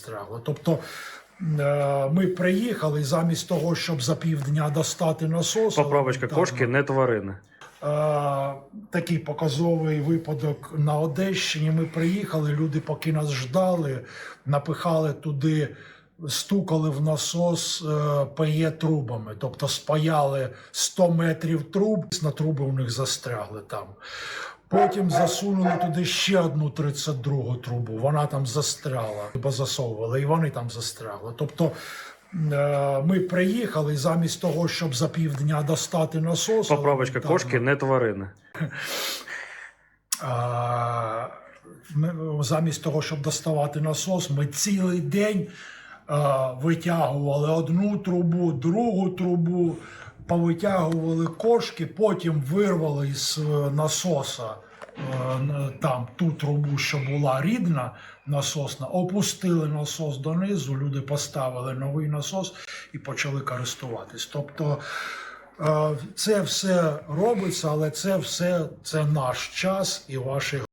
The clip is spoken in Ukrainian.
застрягли. Тобто е, ми приїхали замість того, щоб за півдня достати насос. Поправочка, там, кошки не тварини. Е, такий показовий випадок на Одещині. Ми приїхали, люди, поки нас ждали, напихали туди, стукали в насос е, ПЕ трубами, тобто спаяли 100 метрів труб, на труби у них застрягли там. Потім засунули туди ще одну 32 трубу. Вона там застряла, бо засовували, і вони там застрягли. Тобто е, ми приїхали замість того, щоб за півдня достати насос. Поправочка, елементарно, кошки не тварини. замість того, щоб доставати насос, ми цілий день витягували одну трубу, другу трубу, повитягували кошки, потім вирвали із е, насоса е, там ту трубу, що була рідна насосна, опустили насос донизу, люди поставили новий насос і почали користуватись. Тобто е, це все робиться, але це все це наш час і ваші